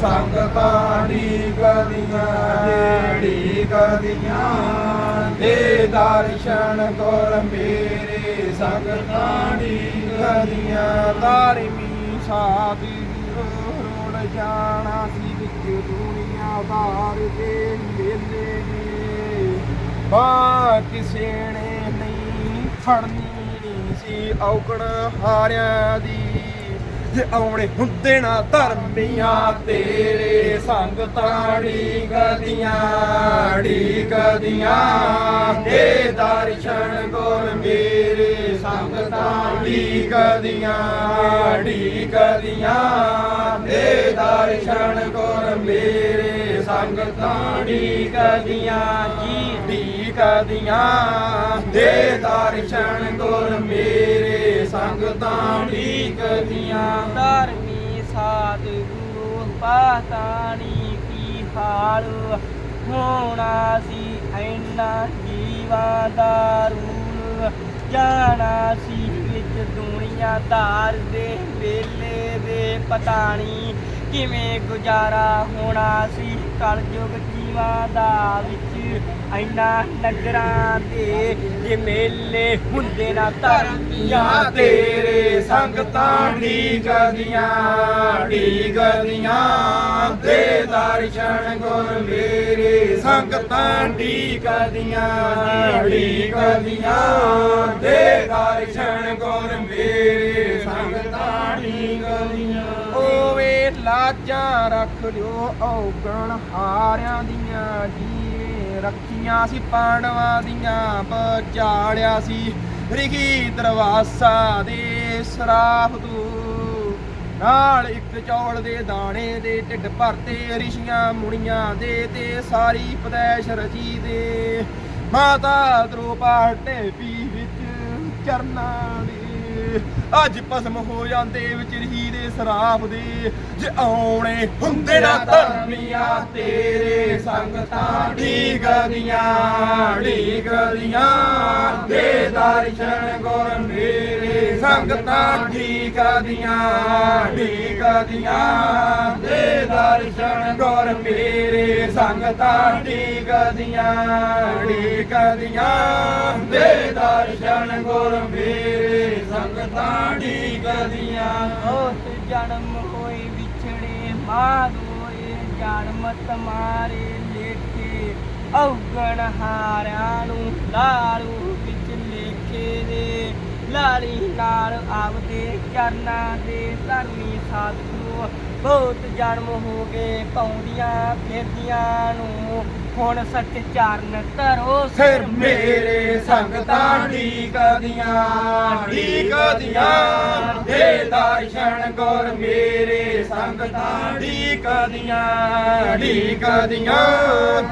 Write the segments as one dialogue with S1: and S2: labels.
S1: ਸੰਗਤਾਂ ਦੀ ਕਦੀਆਂ ਜਿਹੜੀ ਗਦੀਆਂ ਦੇ ਦਰਸ਼ਨ ਕੋਲ ਮੇਰੇ ਸੰਗਤਾਂ ਦੀ ਗਦੀਆਂ ਧਾਰਮੀ ਸਾਧੀ ਰੋੜ ਜਾਣਾ ਸੀ ਵਿੱਚ ਦੁਨੀਆ ਬਾਰ ਦੇ ਮੇਲੇ ਨੇ। ਬਾ ਕਿਸੇ ਨੇ ਨਹੀਂ ਫੜਨੀ ਸੀ ਔਕੜ ਹਾਰਿਆਂ ਦੀ ਜੇ ਆਉਣੇ ਹੁੰਦੇ ਨਾ ਧਰਮੀਆਂ, ਤੇਰੇ ਸੰਗ ਤਾੜੀ ਗਦੀਆਂ ਢੀ ਗਦੀਆਂ ਦੇ ਦਰਸ਼ਨ ਗੁਰ ਮੇਰੇ ਸੰਗ ਤਾੜੀ ਗਦੀਆਂ ਢੀ ਗਦੀਆਂ ਦੇ ਦਰਸ਼ਨ ਗੁਰ ਮੇਰੇ ਸੰਗ ਤਾੜੀ ਗਦੀਆਂ ਜੀ ਢੀ ਗਦੀਆਂ ਦੇ ਦਰਸ਼ਨ ਗੁਰ ਮੇਰੇ ਸੰਗ ਤਾੜੀ
S2: ਧਰਮੀ ਸਾਧ ਪਾਤਾਣੀ ਕੀ ਹਾਲ ਹੋਣਾ ਸੀ। ਐਨਾ ਜੀਵਾਂ ਦਾ ਰੂਲ ਜਾਣਾ ਸੀ। ਵਿੱਚ ਦੁਨੀਆ ਦਾਰ ਦੇ ਵੇਲੇ ਦੇ ਪਤਾਣੀ ਕਿਵੇਂ ਗੁਜ਼ਾਰਾ ਹੋਣਾ ਸੀ। ਕਲਯੁਗ ਜੀਵਾਂ ਦਾ ਵਿੱਚ ਐਨਾ ਨਗਰਾਂ ਦੇ ਜੇ ਮੇਲੇ ਹੁੰਦੇ ਨਾ
S1: ਧਰਤੀਆਂ ਤੇਰੇ ਸੰਗਤਾਂ ਢੀ ਗਦੀਆਂ ਢੀ ਗਦੀਆਂ ਦੇ ਦਰਸ਼ਨ ਗੁਰ ਮੇਰੇ ਸੰਗਤਾਂ ਢੀ ਗਦੀਆਂ ਢੀ ਗਦੀਆਂ ਦੇ ਦਰਸ਼ਨ ਗੁਰ ਮੇਰੇ ਸੰਗਤਾਂ ਢੀ ਗਦੀਆਂ ਓਵੇ ਲਾਜਾਂ ਰੱਖ ਲਿਓ ਔਗਣ ਹਾਰਿਆਂ ਦੀਆਂ ਜੀ। ਰੱਖੀਆਂ ਸੀ, ਪਾਂਡਵਾਂ ਦੀਆਂ ਬਚਾਲਿਆ ਸੀ। ਰਿਖੀ ਦਰਵਾਸਾ ਦੇ ਸਰਾਫ ਤੂੰ ਨਾਲ ਇੱਕ ਚੌਲ ਦੇ ਦਾਣੇ ਦੇ ਢਿੱਡ ਭਰਤੇ ਰਿਸ਼ੀਆਂ ਮੁਨੀਆਂ ਦੇ ਤੇ ਸਾਰੀ ਪਦੈਸ਼ ਰਚੀ ਦੇ। ਮਾਤਾ ਦਰੋਪਾ ਢੇਪੀ ਵਿੱਚ ਚਰਨਾਂ ਦੇ ਅੱਜ ਭਸਮ ਹੋ ਜਾਂਦੇ ਵਿੱਚ ਰਹੀ ਦੇ ਸਰਾਫ ਦੇ। ਜੇ ਆਉਣੇ ਹੁੰਦੇ ਨਾ ਧਰਮੀਆਂ ਤੇਰੇ ਸੰਗਤਾਂ ਢੀਕ ਦੀਆਂ ਢੀਕ ਦੀਆਂ। ਦੇ ਦਰਸ਼ਨ ਗੁਰ ਮੇਰੇ ਸੰਗਤਾਂ ਢੀਕ ਦੀਆਂ ਢੀਕ ਦੀਆਂ। ਦੇ ਦਰਸ਼ਨ ਗੁਰ ਮੇਰੇ ਸੰਗਤਾਂ ਢੀਕ ਦੀਆਂ ਢੀਕ ਦੀਆਂ। ਦੇ ਦਰਸ਼ਨ ਗੁਰ ਮੇਰੇ ਸੰਗਤਾਂ ਢੀਕ ਦੀਆਂ।
S2: ਉਸ ਜਨਮ ਹੋਏ ਵਿਛੜੇ ਮਾਦੋਏ ਜਨਮ ਤਮਾਰੇ ਲੇਖੇ। ਔਗਣ ਹਾਰਿਆਂ ਨੂੰ ਲਾਲੂ ਵਿੱਚ ਲੇਖੇ ਦੇ। ਲਾਲੀ ਨਾਲ ਆਪਦੇ ਚਰਨਾਂ ਦੇ ਧਰਮੀ ਸਾਧੂ ਬਹੁਤ ਜਨਮ ਹੋ ਗਏ ਪੌਂਦੀਆਂ ਫਿਰਦੀਆਂ ਨੂੰ। ਹੁਣ ਸੱਚ ਚਰਨ ਧਰੋ
S1: ਸਿਰ ਮੇਰੇ ਸੰਗਤਾਂ ਢੀਕ ਦੀਆਂ ਢੀਕ ਦੀਆਂ। ਦੇ ਦਰਸ਼ਨ ਗੁਰ ਮੇਰੇ ਸੰਗਤਾਂ ਢੀਕ ਦੀਆਂ ਢੀਕ ਦੀਆਂ।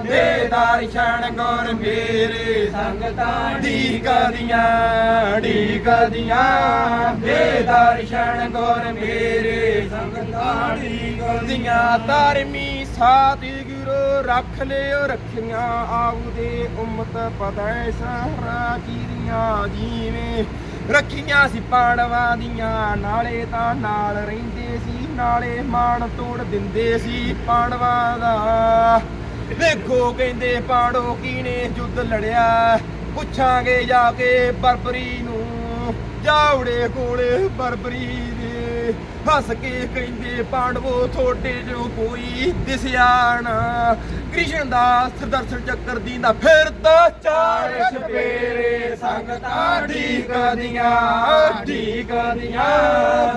S1: ਦੇ ਦਰਸ਼ਨ ਗੁਰ ਮੇਰੇ ਸੰਗਤਾਂ ਢੀਕ ਦੀਆਂ ਢੀਕ ਦੀਆਂ। ਦੇ ਦਰਸ਼ਨ ਗੁਰ ਮੇਰੇ ਸੰਗਤਾਂ ਢੀਕ ਦੀਆਂ। ਧਰਮੀ ਸਾਥ ਗੁਰੂ ਰੱਖ ਲਿਓ ਰੱਖੀਆਂ ਆਉਦੇ ਉਮਤ ਪਤੈ ਸਹਰਾ ਚੀਰੀਆਂ ਜੀਵੇਂ। ਰੱਖੀਆਂ ਸੀ ਪਾਂਡਵਾਂ ਦੀਆਂ, ਨਾਲੇ ਤਾਂ ਨਾਲ ਰਹਿੰਦੇ ਸੀ, ਨਾਲੇ ਮਾਣ ਤੋੜ ਦਿੰਦੇ ਸੀ ਪਾਂਡਵਾਂ ਦਾ। ਵੇਖੋ ਕਹਿੰਦੇ ਪਾਂਡੋ ਕੀਨੇ ਯੁੱਧ ਲੜਿਆ, ਪੁੱਛਾਂਗੇ ਜਾ ਕੇ ਬਰਬਰੀ ਨੂੰ। ਜਾਉੜੇ ਕੋਲੇ ਬਰਬਰੀ ਹੱਸ ਕੇ ਕਹਿੰਦੇ ਪਾਂਡਵੋ ਥੋੜੇ ਜੋ ਕੋਈ ਦਿਸਿਆ ਨਾ ਕ੍ਰਿਸ਼ਨ ਦਾ ਦਰਸ਼ਨ ਚੱਕਰ ਦੀ ਨਾ ਫਿਰਦਾ ਚਾਰ ਸਪੇਰੇ ਸੰਗਤਾਂ ਢੀਕ ਦੀਆਂ ਢੀਕ ਦੀਆਂ।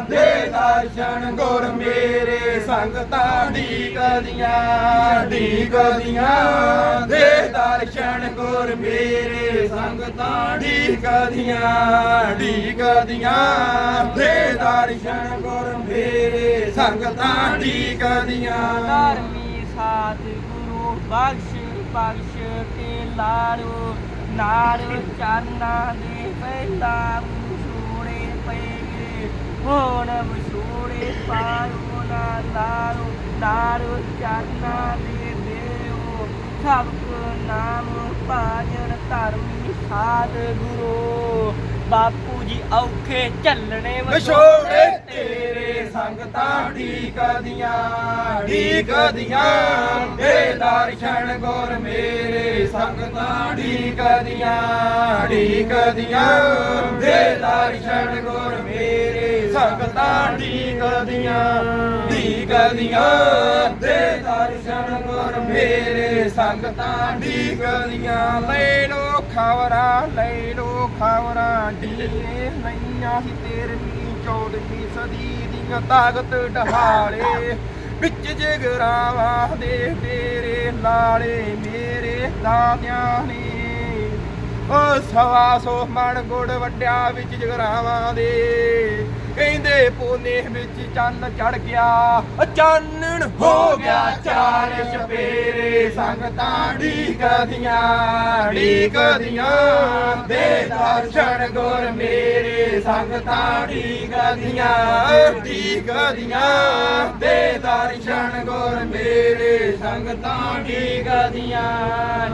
S1: ਦੇ ਦਰਸ਼ਨ ਗੁਰ ਮੇਰੇ ਸੰਗਤਾਂ ਢੀਕ ਦੀਆਂ ਢੀਕ ਦੀਆਂ। ਦੇ ਦਰਸ਼ਨ ਗੁਰ ਮੇਰੇ ਸੰਗਤਾਂ ਢੀਕ ਦੀਆਂ ਢੀਕ ਦੀਆਂ। ਦੇ ਦਰਸ਼ਨ ਗੁਰ ਮੇਰੇ ਸੰਗਤਾਂ ਢੀਕ ਦੀਆਂ।
S2: ਧਰਮੀ ਸਾਧ ਗੁਰੂ ਬਖਸ਼ ਬਖਸ਼ ਕੇ ਲਾੜੋ ਨਾਲ ਚਰਨਾਂ ਦੇ ਪਹਿਲਾ ਵਿਛੋੜੇ ਪਏ ਹੁਣ ਵਿਛੋੜੇ ਪਾਰੋ ਨਾ ਲਾੜੋ ਨਾਲ ਚਰਨਾਂ ਦੇ ਦੇਓ। ਸਭ ਕੋ ਨਾਮ ਭਾਜਨ ਧਰਮੀ ਸਾਧ ਗੁਰੂ। ਬਾਪੂ ਜੀ ਔਖੇ ਚੱਲਣੇ
S1: ਵਿਛੋੜੇ ਤੇਰੇ ਸੰਗਤਾਂ ਢੀਕਦੀਆਂ ਢੀਕਦੀਆਂ ਦਰਸ਼ਨ ਗੁਰ ਮੇਰੇ ਸੰਗਤਾਂ ਢੀਕਦੀਆਂ ਢੀਕਦੀਆਂ ਏ ਦਰਸ਼ਨ ਗੁਰ ਮੇਰੇ ਸੰਗਤਾਂ ਢੀਕਦੀਆਂ ਢੀਕਦੀਆਂ ਏ ਦਰਸ਼ਨ ਗੁਰ ਮੇਰੇ ਸੰਗਤਾਂ ਢੀਕਦੀਆਂ ਲੈ ਲੋ ਖਬਰਾਂ, ਲੈ ਲੋ ਖਬਰਾਂ। ਢੀਏ ਨਈਆਂ ਸੀ ਤੇਰਵੀਂ ਚੌਦਵੀਂ ਸਦੀ ਦੀਆਂ ਤਾਕਤ ਢਹਾਲੇ। ਵਿੱਚ ਜਗਰਾਵਾ ਦੇ ਤੇਰੇ ਲਾਲੇ ਮੇਰੇ ਦਾਦਿਆਂ ਨੇ। ਓ ਸਵਾ ਸੋ ਮਣ ਗੁੜ ਵੱਡਿਆ ਵਿੱਚ ਜਗਰਾਵਾ ਦੇ। ਕਹਿੰਦੇ ਪੋਨੇ ਵਿੱਚ ਚੰਨ ਚੜ ਗਿਆ। ਚਾਨਣ ਹੋ ਗਿਆ ਚਾਰ ਚਪੇਰੇ, ਸੰਗਤਾਂ ਢੀਕਦੀਆਂ ਢੀਕਦੀਆਂ ਦੇ ਦਰਸ਼ਨ ਗੁਰ ਮੇਰੇ, ਸੰਗਤਾਂ ਢੀਕਦੀਆਂ ਢੀਕਦੀਆਂ ਦੇ ਦਰਸ਼ਨ ਗੁਰ ਮੇਰੇ, ਸੰਗਤਾਂ ਢੀਕਦੀਆਂ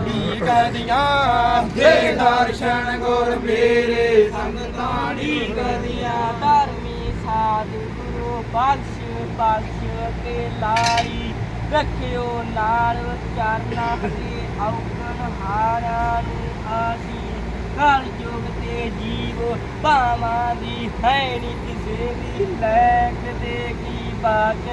S1: ਢੀਕਦੀਆਂ ਦੇ ਦਰਸ਼ਨ ਗੁਰ ਮੇਰੇ, ਸੰਗਤਾਂ ਢੀਕਦੀਆਂ
S2: ਸਾਧ ਬਖਸ਼ ਬਖਸ਼ ਤੇ ਲਾਈ ਰੱਖਿਓ ਨਾਲ ਚਰਨਾਂ ਤੇ ਔਗਣ ਹਾਰਾਂ ਨੂੰ ਆਸੀ। ਕਲ ਯੁਗ ਤੇ ਜੀਵ ਭਾਵਾਂ ਦੀ ਹੈ ਨੀ ਕਿਸੇ ਦੀ ਲੈਕ ਦੇ ਕੀ ਬਾਤ।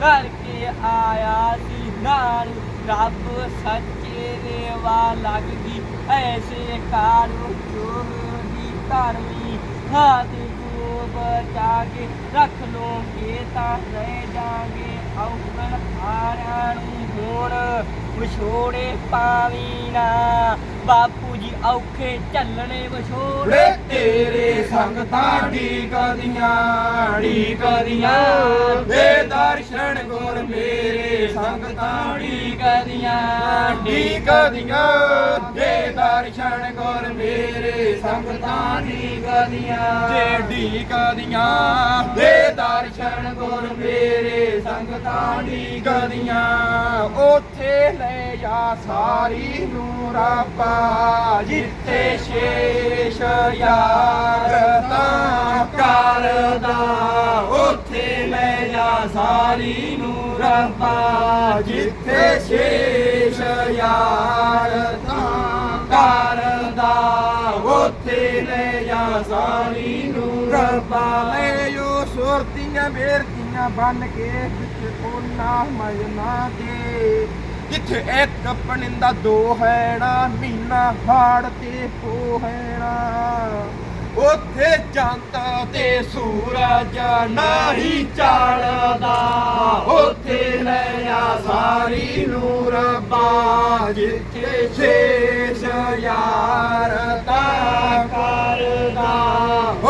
S2: ਕਰਕੇ ਆਇਆ ਸੀ ਨਾਲ ਰੱਬ ਸੱਚੇ ਦੇ ਵਾ ਲੱਗ ਗਈ। ਐਸੇ ਕਾਰੂ ਜੋਗ ਦੀ ਧਰਮੀ ਹਾਥ ਬਚਾ ਕੇ ਰੱਖ ਲੋਗੇ ਤਾਂ ਰਹਿ ਜਾਗੇ। ਔਗਣ ਹਾਰਾਂ ਨੂੰ ਹੁਣ ਵਿਛੋੜੇ ਪਾਵੀ ਨਾ। ਬਾਪੂ ਜੀ ਔਖੇ ਚੱਲਣੇ ਵਿਛੋੜੇ
S1: ਵੇ ਤੇਰੇ ਸੰਗਤਾਂ ਢੀਕਦੀਆਂ ਢੀਕਦੀਆਂ ਦੇ ਦਰਸ਼ਨ ਗੁਰ ਮੇਰੇ ਸੰਗਤਾਂ ਢੀਕਦੀਆਂ ਢੀਕਦੀਆਂ ਦੇ ਦਰਸ਼ਨ ਗੁਰ ਮੇਰੇ ਸੰਗਤਾਂ ਢੀਕਦੀਆਂ ਜੇ ਢੀਕਦੀਆਂ ਦੇ ਦਰਸ਼ਨ ਗੁਰ ਮੇਰੇ ਸੰਗਤਾਂ ਢੀਕਦੀਆਂ ਉਥੇ ਲੈ ਜਾ ਸਾਰੀ ਨੂੰ ਰੱਬਾ ਜਿੱਥੇ ਸ਼ੇਸ਼ ਯਾਰ ਤਾਂ ਕਰਦਾ ਉਥੇ ਲੈ ਜਾ ਸਾਰੀ ਨੂੰ ਰੱਬਾ। ਜਿੱਥੇ ਸ਼ੇਸ਼ ਯਾਰ ਤਾਂ ਕਰਦਾ ਉੱਥੇ ਲੈ ਜਾ ਸਾਰੀ ਨੂੰ ਰੱਬਾ। ਲੈ ਜੋ ਸੁਰਤੀਆਂ ਮੇਰਤੀਆਂ ਬਨ ਕੇ ਵਿੱਚ ਉਹਨਾਂ ਮਜਨਾ ਦੇ ਇੱਕ ਪਣਿੰਦਾ ਦੋ ਹੈਣਾ ਮਹੀਨਾ ਹਾੜ ਤੇ ਪੋ ਹੈਣਾ ਉੱਥੇ ਚੰਦ ਤੇ ਸੂਰਜ ਨਹੀਂ ਚੜਦਾ। ਉੱਥੇ ਲੈ ਆ ਸਾਰੀ ਨੂਰ ਬਾ ਜਿੱਥੇ ਸ਼ੇਸ਼ ਯਾਰ ਤਾ ਕਰਦਾ।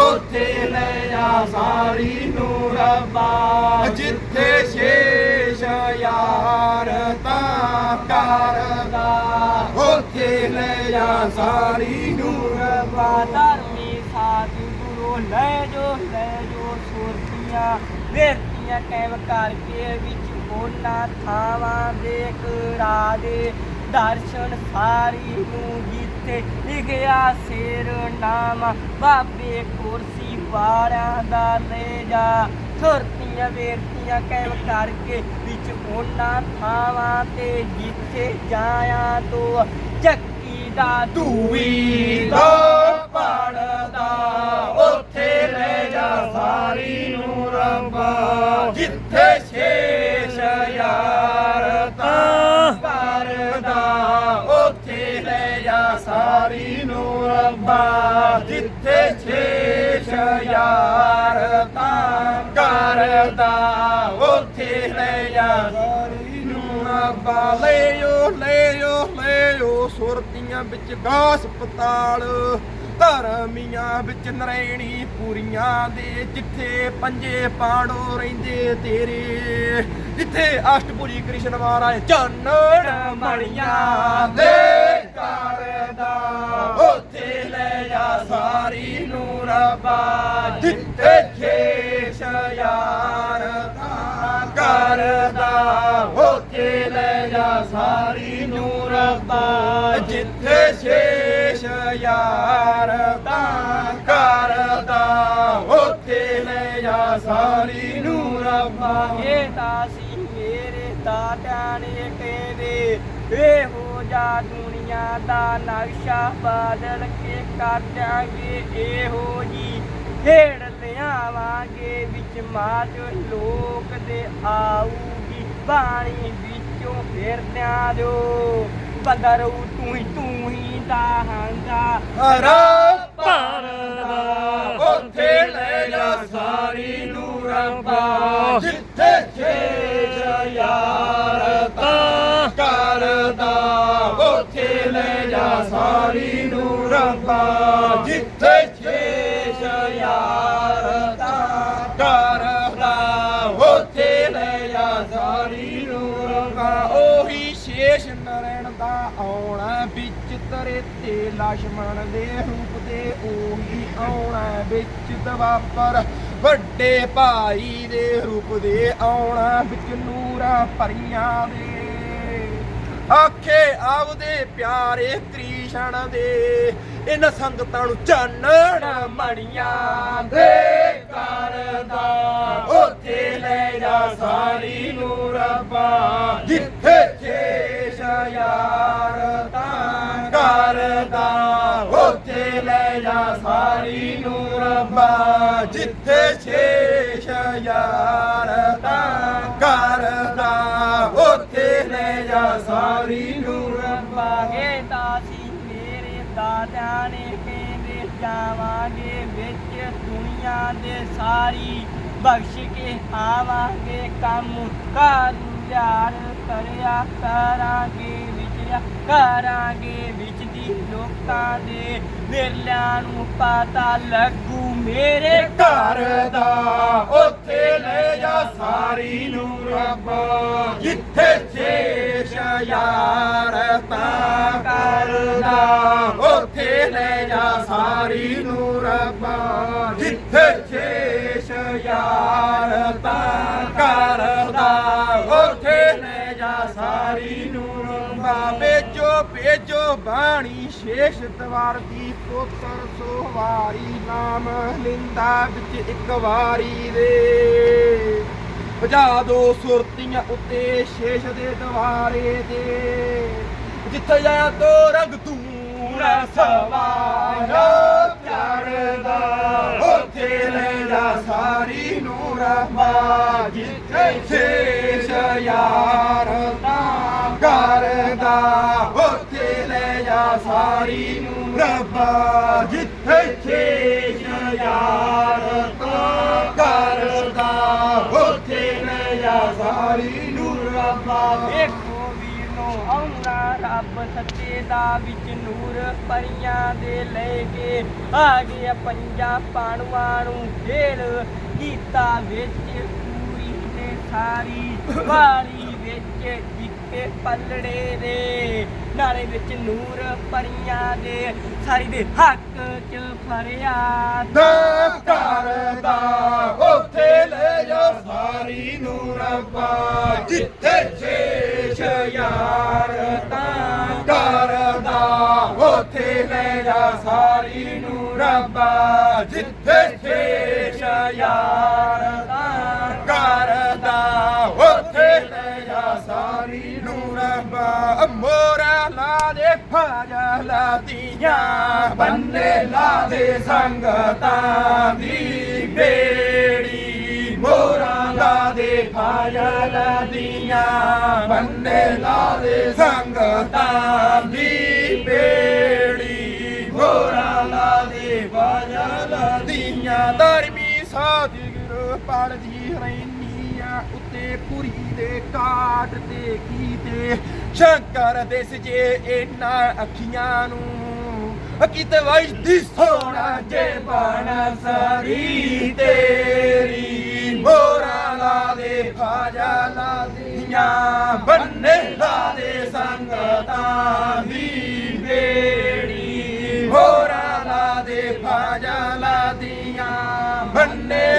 S1: ਉੱਥੇ ਲੈ ਆ ਸਾਰੀ ਨੂਰ ਬਾ ਜਿੱਥੇ ਸ਼ੇਸ਼ ਯਾਰ ਕਰਦਾ ਉੱਥੇ ਲੈ ਆ ਸਾਰੀ ਨੂਰ ਬਾ
S2: ਧਰਮੀ ਗੁਰੂ ਲੈ ਜੋ ਲੈ ਜੋ ਸੁਰਤੀਆਂ ਵੇਰਤੀਆਂ ਕੈਮ ਕਰਕੇ ਵਿੱਚ ਉਹਨਾਂ ਥਾਵਾਂ ਦੇ ਕਰਾ ਦਰਸ਼ਨ ਸਾਰੀ ਨੂੰ ਜਿੱਥੇ ਲਿਖਿਆ ਸਿਰ ਨਾਮ ਬਾਬੇ ਕੁਰਸੀ ਵਾਲਿਆਂ ਦਾ ਲੈ ਜਾ ਸੁਰਤੀਆਂ ਵੇਰਤੀਆਂ ਕੈਮ ਕਰਕੇ ਵਿੱਚ ਉਹਨਾਂ ਥਾਵਾਂ ਤੇ ਜਿੱਥੇ ਜਾਇਆ ਤੋ ਚੱਕੀ ਦਾ
S1: ਧੂਈ ਦਾ ਪੜਦਾ ਉੱਥੇ ਲੈ ਜਾ ਸਾਰੀ ਨੂੰ ਰੱਬਾ। ਜਿੱਥੇ ਸ਼ੇਸ਼ ਯਾਰ ਕਰਦਾ ਉੱਥੇ ਲੈ ਜਾ ਸਾਰੀ ਨੂੰ ਰੱਬਾ। ਜਿੱਥੇ ਯਾਰ ਤਾਂ ਕਰਦਾ, ਉੱਥੇ ਲੈ ਜਾ। ਸਾਰੀ ਨੂੰ ਰੱਬਾ ਲੈਓ ਲੈਓ ਲੈਓ ਸੁਰਤੀਆਂ ਵਿੱਚ ਗਾਸ ਪਤਾਲ ਧਰਮੀਆਂ ਵਿੱਚ ਨਰੇਣੀ ਪੂਰੀਆਂ ਦੇ। ਜਿੱਥੇ ਪੰਜੇ ਪਾੜੋ ਰਹਿੰਦੇ ਤੇਰੇ, ਜਿੱਥੇ ਅਸ਼ਟਪੁਰੀ ਕ੍ਰਿਸ਼ਨ ਮਹਾਰਾਜ ਚੰਨਣ ਮਣੀਆਂ ਦੇ ਕਰਦਾ ਉੱਥੇ ਲੈ ਜਾ ਸਾਰੀ ਰੱਬਾ ਜਿੱਥੇ ਛੇਸ਼ ਯਾਰ ਤਾਂ ਕਰਦਾ ਉੱਥੇ ਲੈ ਜਾ ਸਾਰੀ ਸਾਰੀ ਨੂੰ ਰੱਬਾ ਜਿੱਥੇ ਸ਼ੇਸ਼ ਯਾਰ ਤਾਂ ਕਰਦਾ ਉੱਥੇ ਲੈ ਜਾ ਸਾਰੀ ਨੂੰ ਰੱਬਾ
S2: ਇਹ ਤਾਂ ਸੀ ਮੇਰੇ ਦਾਦਿਆਂ ਨੇ ਕਹਿੰਦੇ ਇਹੋ ਜਾ ਦੁਨੀਆ ਦਾ ਨਕਸ਼ਾ ਬਦਲ ਕੇ ਕਰ ਇਹੋ ਜੀ ਖੇਡ ਲਿਆਵਾਂਗੇ, ਵਿੱਚ ਮਾਤ ਲੋਕ ਦੇ ਆਊਗੀ, ਬਾਣੀ ਵਿੱਚੋਂ ਫਿਰਦਿਆਂ ਜੋ ਬੰਦਾ ਰਹੂ ਤੂੰ ਹੀ ਤੂੰ ਹੀ ਦਾ
S1: ਹਰਾ ਭਰਦਾ, ਉੱਥੇ ਲੈ ਜਾ ਸਾਰੀ ਨੂੰ ਰੱਬਾ ਜਿੱਥੇ ਛੇਜ ਯਾਰ ਸਾਰੀ ਨੂਰਤਾ ਜਿੱਥੇ ਸਾਰੀ ਨੂਰਤਾ ਉਹੀ ਸ਼ੇਸ਼ ਨਰਣ ਦਾ ਆਉਣਾ ਵਿੱਚ ਤਰੇ ਤੇ ਲక్ష్మణ ਦੇ ਰੂਪ ਦੇ ਉਹੀ ਆਉਣਾ ਵਿੱਚ ਦਵਾਪਰ ਵੱਡੇ ਭਾਈ ਦੇ ਰੂਪ ਦੇ ਆਉਣਾ ਵਿੱਚ ਨੂਰਾ ਪਰੀਆਂ ਦੇ ਆਖੇ ਆਪਦੇ ਪਿਆਰੇ ਕ੍ਰਿਸ਼ਨ ਦੇ, ਇਹਨਾਂ ਸੰਗਤਾਂ ਨੂੰ ਚਾਨਣ ਮੜੀਆਂ ਦੇ ਕਰਦਾ ਉੱਥੇ ਲੈ ਜਾ ਸਾਰੀ ਨੂੰ ਰੱਬਾ ਜਿੱਥੇ ਛੇਸ਼ ਯਾਰ ਤਾਂ ਕਰਦਾ ਉੱਥੇ ਲੈ ਜਾ ਸਾਰੀ ਨੂੰ ਰੱਬਾ ਜਿੱਥੇ ਛੇਸ਼ ਯਾਰ ਤਾਂ ਕਰਦਾ ਸਾਰੀ ਨੂੰ ਰੱਬਾ
S2: ਇਹ ਤਾਂ ਸੀ ਮੇਰੇ ਦਾਦਿਆਂ ਨੇ ਕਹਿੰਦੇ ਜਾਵਾਂਗੇ ਵਿੱਚ ਦੁਨੀਆ ਦੇ ਸਾਰੀ ਬਖਸ਼ ਕੇ ਆਵਾਂਗੇ। ਕੰਮ ਕਾਰ ਯਾਰ ਕਰਿਆ ਕਰਾਂਗੇ ਵਿਚਰਿਆ ਕਰਾਂਗੇ। ਵਿੱਚ ਦੀ ਲੋਕਾਂ ਦੇ ਵਿਰਲਿਆਂ ਨੂੰ ਪਤਾ ਲੱਗੂ ਮੇਰੇ
S1: ਘਰ ਦਾ ਉੱਥੇ ਲੈ ਜਾ ਸਾਰੀ ਨੂੰ ਰੱਬਾ ਜਿੱਥੇ ਛੇਸ਼ ਯਾਰ ਤਾਂ ਕਰਦਾ। ਉਥੇ ਲੈ ਜਾ ਸਾਰੀ ਨੂੰ ਰੱਬਾ ਜਿੱਥੇ ਛੇਸ਼ ਯਾਰ ਤਾਂ ਕਰਦਾ। ਉੱਥੇ ਲੈ ਜਾ ਸਾਰੀ ਨੂੰ ਰੱਬਾ ਭੇਜੋ ਭੇਜੋ ਬਾਣੀ ਸ਼ੇਸ਼ ਦਵਾਰ ਦੀ ਪੁੱਤਰ ਸੋਵਾਰੀ ਨਾਮ ਲਿੰਦਾ ਵਿੱਚ ਇੱਕ ਵਾਰੀ ਦੇ ਭਜਾ ਦੋ ਸੁਰਤੀਆਂ ਉੱਤੇ ਸ਼ੇਸ਼ ਦੇ ਦਵਾਰੇ ਦੇ ਜਿੱਥੇ ਜਾ ਤੋ ਰੰਗ ਤੂੰ ਨਾ ਸਵਾਇਆ ਚੜਦਾ ਉੱਥੇ ਲੈ ਜਾ ਸਾਰੀ ਨੂੰ ਰੱਬਾ ਜਿੱਥੇ ਸ਼ੇਸ਼ ਯਾਰ ਤਾਂ ਕਰਦਾ ਉੱਥੇ ਲੈ ਜਾ ਸਾਰੀ ਨੂੰ ਰੱਬਾ ਜਿੱਥੇ ਸ਼ੇਸ਼ ਯਾਰ ਕਰਦਾ, ਉੱਥੇ ਲੈ ਜਾ ਰੱਬਾ।
S2: ਵੇਖੋ ਵੀਰ ਨੂੰ ਆਉਣਾ ਰੱਬ ਸੱਚੇ ਦਾ ਵਿੱਚ ਨੂਰ ਪਰੀਆਂ ਦੇ ਲੈ ਕੇ ਆ ਗਿਆ ਪੰਜਾਂ ਪਾਣਵਾਂ ਨੂੰ ਖੇਲ। ਕੀਤਾ ਵਿੱਚ ਪੂਰੀ ਨੇ ਸਾਰੀ ਵਾਲੀ ਵਿੱਚ ਜਿੱਕੇ ਪੱਲੜੇ ਦੇ। ਨਾਲੇ ਵਿੱਚ ਨੂਰ ਪਰੀਆਂ ਦੇ। ਸਾਰੀ ਦੇ ਹੱਕ ਚ ਫਰਿਆ ਫਰਿਆਦ
S1: ਦਾ ਕਰਦਾ ਉੱਥੇ ਲੈ ਜਾ ਸਾਰੀ ਨੂੰ ਰੱਬਾ ਜਿੱਥੇ ਸ਼ੇਸ਼ ਯਾਰ ਤਾਂ ਕਰਦਾ ਉੱਥੇ ਲੈ ਜਾ ਸਾਰੀ ਨੂੰ ਰੱਬਾ ਜਿੱਥੇ ਸ਼ੇਸ਼ ਯਾਰ ਤਾਂ ਕਰਦਾ ਉੱਥੇ ਲੈ ਜਾ ਸਾਰੀ ਨੂੰ ਰੱਬਾ ਮੋਰਾ ਲਾ ਦੇ ਫਾਜਾ ਲਾ ਦੀਆਂ ਬੰਨੇ ਲਾ ਦੇ ਸੰਗਤਾਂ ਦੀ ਬੇੜੀ। ਮੋਰਾ ਲਾ ਦੇ ਫਾਜਾ ਲਾ ਦੀਆਂ ਬੰਨੇ ਲਾ ਦੇ ਸੰਗਤਾਂ ਦੀ ਬੇੜੀ। ਮੋਰਾ ਲਾ ਦੇ ਫਾਜਾ ਲਾ ਦੀਆਂ ਧਰਮੀ ਸਾਧਿਗੁਰ ਪੜਦੀ ਰਹਿਨੀਆਂ ਉੱਤੇ ਪੁਰੀ ਦੇ ਕਾਟ ਤੇ ਕੀਤੇ ਸ਼ੰਕਰ ਦੇ ਸਜੇ ਇਹਨਾਂ ਅੱਖੀਆਂ ਨੂੰ ਅਕੀਤੇ ਵਾਈ ਦੀ ਜੇ ਬਣ ਸਰੀ ਤੇਰੀ ਮੋਰਾ ਲਾ ਦੇ ਖਾਜਾ ਲਾ ਦੀਆਂ ਬੰਨੇ ਲਾ ਦੇ ਸੰਗਤਾਂ ਦੀ।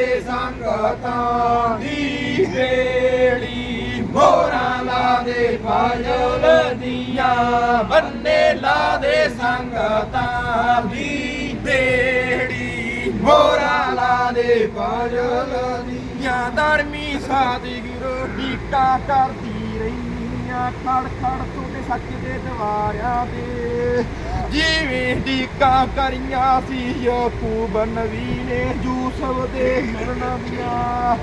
S1: ਲਾ ਸੰਗਤਾਂ ਦੀ ਬੇੜੀ ਮੋਰਾ ਲਾ ਦੇ ਭਾਜਲ ਦੀਆਂ, ਬੰਨੇ ਲਾ ਦੇ ਸੰਗਤਾਂ ਦੀ ਬੇੜੀ ਮੋਰਾ ਲਾ ਦੇ ਭਾਜਲ ਦੀਆਂ। ਧਰਮੀ ਸਾਦੀ ਟੀਕਾ ਕਰਦੀ ਰਹੀਆਂ ਖੜ ਖੜ ਤੁਹਾਡੇ ਸੱਚ ਦੇ ਦਵਾਰਿਆਂ ਤੇ। ਜਿਵੇਂ ਢੀਕਾ ਕਰੀਆਂ ਸੀ ਯਕੂਬ ਨਬੀ ਨੇ ਯੂਸਫ ਦੇ ਮਿਲਣ ਦੀਆਂ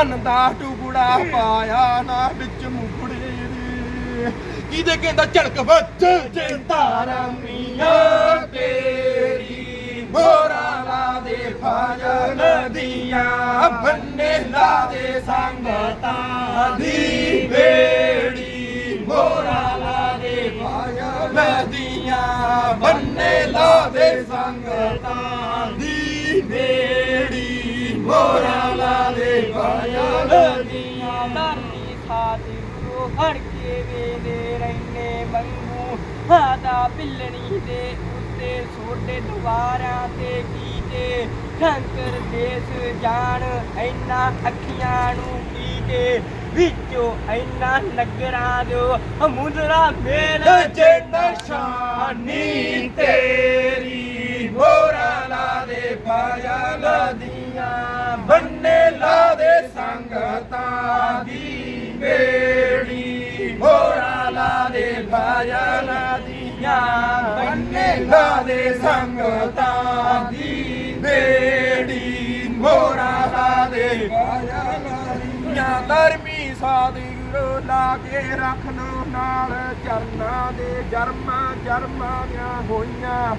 S1: ਅੰਨ ਦਾ ਟੁਕੜਾ ਪਾਇਆ ਨਾ ਵਿੱਚ ਮੁਖੜੇ ਦੇ। ਕਿਹਦੇ ਕਹਿੰਦਾ ਝੜਕ ਵੱਜ ਜੇ ਧਾਰਮੀਆਂ ਤੇਰੀ। ਮੋਰਾ ਲਾ ਦੇ ਫਾਜਲ ਦੀਆਂ, ਬੰਨੇ ਲਾ ਦੇ ਸੰਗਤਾਂ ਦੀ ਬੇੜੀ। ਮੋਰਾ ਫਾਜਲ ਦੀਆਂ ਬੰਨੇ ਲਾ ਦੇ ਸੰਗਤਾਂ ਦੀ ਬੇੜੀ ਮੋਰਾ ਲਾ ਦੇ ਫਾਜਲ
S2: ਧਰਤੀ ਸਾਥੀ ਗੁਰੂ ਹੜ ਕੇ ਵੇਦੇ ਰਹਿਨੇ ਮੰਗੂ ਹਾਦਾ ਪਿੱਲਣੀ ਦੇ ਉੱਤੇ, ਸੋਡੇ ਦੁਆਰਾਂ ਤੇ ਕੀਤੇ। ਸ਼ੰਕਰ ਦੇਸ ਜਾਣ ਐਨਾ ਅੱਖੀਆਂ ਨੂੰ ਕੀਤੇ। ਵਿੱਚੋਂ ਐਨਾ ਨਗਰਾਂ ਦਿਓ ਮੁੰਦਰਾ ਮੇਲ
S1: ਜੇ ਨਿਸ਼ਾਨੀ ਤੇਰੀ ਮੋਰਾ ਲਾ ਦੇ ਫਾਜਲ ਦੀਆਂ ਬੰਨੇ ਲਾ ਦੇ ਸੰਗਤਾਂ ਦੀ ਬੇੜੀ ਮੋਰਾ ਲਾ ਦੇ ਫਾਜਲ ਦੀਆਂ ਬੰਨੇ ਲਾ ਦੇ ਸੰਗਤਾਂ ਦੀ ਬੇੜੀ ਮੋਰਾ ਲਾ ਦੇ ਫਾਜਲ ਦੀਆਂ ਧਰਮੀ ਸਾਧੂ ਲਾ ਕੇ ਰੱਖ ਲੋ ਨਾਲ। ਚਰਨਾਂ ਦੇ ਜਰਮਾਂ ਜਰਮਾਂ ਦੀਆਂ ਹੋਈਆਂ।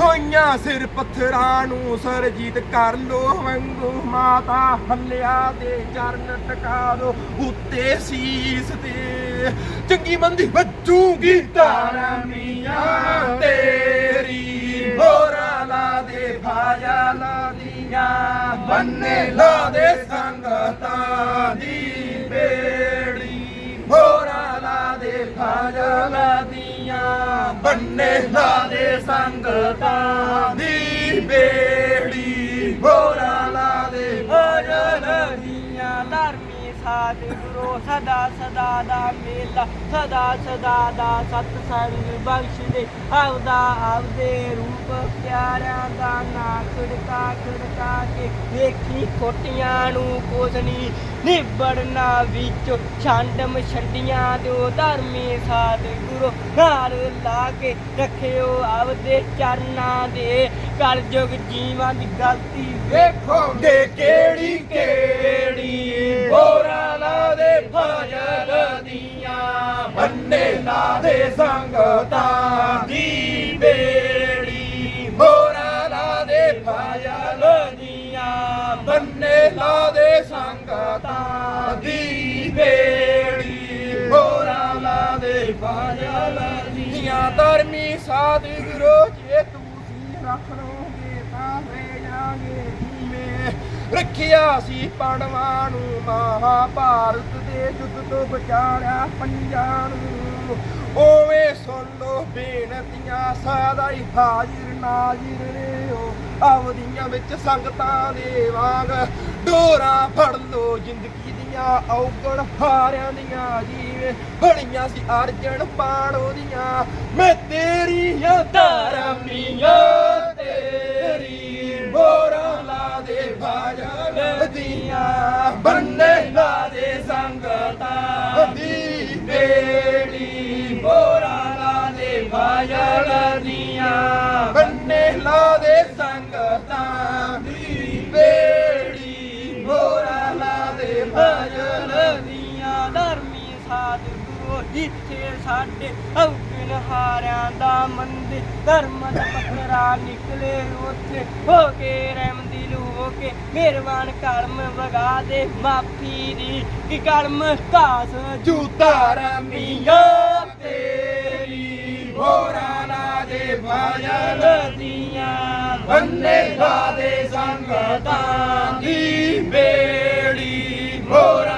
S1: ਹੋਈਆਂ ਸਿਰ ਪੱਥਰਾਂ ਨੂੰ ਸਰਜੀਤ ਕਰ ਲੋ ਵੰਗੂ। ਮਾਤਾ ਹੱਲਿਆ ਦੇ ਚਰਨ ਟਕਾ ਦੋ ਉੱਤੇ ਸੀਸ ਤੇ। ਚੰਗੀ ਮੰਦੀ ਵੱਜੂਗੀ ਧਾਰਮੀਆਂ ਤੇਰੀ। ਮੋਰਾ ਲਾ ਦੇ ਭਾਜਾ ਲਾ ਦੀਆਂ। ਬੰਨੇ ਲਾ ਦੇ ਸੰਗਤਾਂ ਦੀ। ਬੇੜੀ ਮੋਰਾ ਲਾ ਦੇ ਭਾਜਾ ਦੀਆਂ, ਬੰਨੇ ਲਾ ਦੇ ਸੰਗਤਾਂ ਦੀ ਬੇੜੀ ਮੋਰਾ ਲਾ ਦੇ ਭਾਜਾ ਲਾ
S2: ਦੀਆਂ। ਧਰਮੀ ਸਾਧ ਗੁਰੂ ਸਦਾ ਸਦਾ ਦਾ ਮੇਲਾ ਸਦਾ ਸਦਾ ਦਾ ਸਤ ਸੰਗ ਬਖਸ਼ ਦੇ ਆਵਦਾ ਆਵਦੇ ਰੂਪ ਪਿਆਰਿਆਂ ਦਾ ਨਾ ਖੜਕਾ ਖੜਕਾ ਕੇ ਵੇਖੀ ਕੋਟੀਆਂ ਨੂੰ ਕੋਸਨੀ ਨਿਬੜਨਾ ਵਿੱਚ ਛੰਡਮ ਛੰਡੀਆਂ ਦਿਓ ਧਰਮੀ ਸਾਧ ਗੁਰੂ। ਨਾਲ ਲਾ ਕੇ ਰੱਖਿਓ ਆਪਦੇ ਚਰਨਾਂ ਦੇ ਕਰ ਜੁਗ ਜੀਵਾਂ ਦੀ ਗਲਤੀ
S1: ਵੇਖੋਗੇ ਕਿਹੜੀ ਕਿਹੜੀ ਬੋਰਾ ਦੇ ਫਜਲ ਦੀਆਂ, ਬੰਨੇ ਲਾ ਦੇ ਸੰਗਤਾਂ ਦੀ ਬੇੜੀ। ਬੋਰਾ ਲਾ ਦੇ ਫਜਲ ਦੀਆਂ, ਬੰਨੇ ਲਾ ਦੇ ਸੰਗਤਾਂ ਦੀ ਬੇੜੀ। ਬੋਰਾ ਲਾ ਦੇ ਫਜਲ ਦੀਆਂ, ਧਰਮੀ ਸਾਧ ਗੁਰੂ ਜੇ ਤੁਸੀਂ ਰੱਖ ਲਓਗੇ ਤਾਂ ਰਹਿ ਜਾਗੇ। ਰੱਖਿਆ ਸੀ ਪਾਂਡਵਾਂ ਨੂੰ, ਮਹਾਭਾਰਤ ਦੇ ਯੁੱਧ ਤੋਂ ਬਚਾਇਆ ਪੰਜਾਂ ਨੂੰ। ਓਵੇਂ ਸੁਣ ਲੋ ਬੇਨਤੀਆਂ, ਸਦਾ ਹੀ ਹਾਜ਼ਰ ਨਾਜ਼ਰ ਨੇ ਉਹ ਆਵਦੀਆਂ ਵਿੱਚ ਸੰਗਤਾਂ ਦੇ ਵਾਂਗ ਡੋਰਾਂ ਫੜ ਲੋ ਜ਼ਿੰਦਗੀ ਦੀਆਂ ਔਗਣ ਹਾਰਿਆਂ ਦੀਆਂ ਜੀਵੇ, ਬਣੀਆਂ ਸੀ ਅਰਜਣ ਪਾਣੋ ਦੀਆਂ। ਮੈਂ ਤੇਰੀਆਂ ਧਰਮੀਆਂ ਤੇਰੀ ਬੋਰਾ ਦੇ ਦੀਆਂ ਬੰਨੇ ਲਾ ਦੇ ਸੰਗਤਾਂ। ਦੀ ਬੇੜੀ ਬੋਰਾ ਲਾ ਦੇ ਦੀਆਂ ਬੰਨੇ ਲਾ ਦੇ ਸੰਗਤਾਂ। ਦੀ ਬੇੜੀ ਬੋਰਾ ਲਾ ਦੇ
S2: ਦੀਆਂ। ਧਰਮੀ ਸਾਧ ਇੱਥੇ ਸਾਡੇ ਔਗਣ ਹਾਰਿਆਂ ਦਾ ਮੰਦਿਰ ਧਰਮ ਦਾ ਪੱਥਰਾ ਨਿਕਲੇ ਉੱਥੇ। ਹੋ ਕੇ ਰਹਿਮਦਿਲ ਹੋ ਕੇ ਮਿਹਰਬਾਨ ਕਲਮ ਵਗਾ ਦੇ ਮਾਫੀ ਦੀ। ਕਿ ਕਲਮ ਘਾਸ
S1: ਜੂਤਾ ਰਮੀਆਂ ਤੇਰੀ ਹੋਰਾਂ ਲਾ ਦੇ ਭਜਨ
S2: ਦੀਆਂ।
S1: ਬੰਨੇ ਲਾ ਦੇ ਸੰਗਤਾਂ ਦੀ ਬੇੜੀ ਹੋਰਾਂ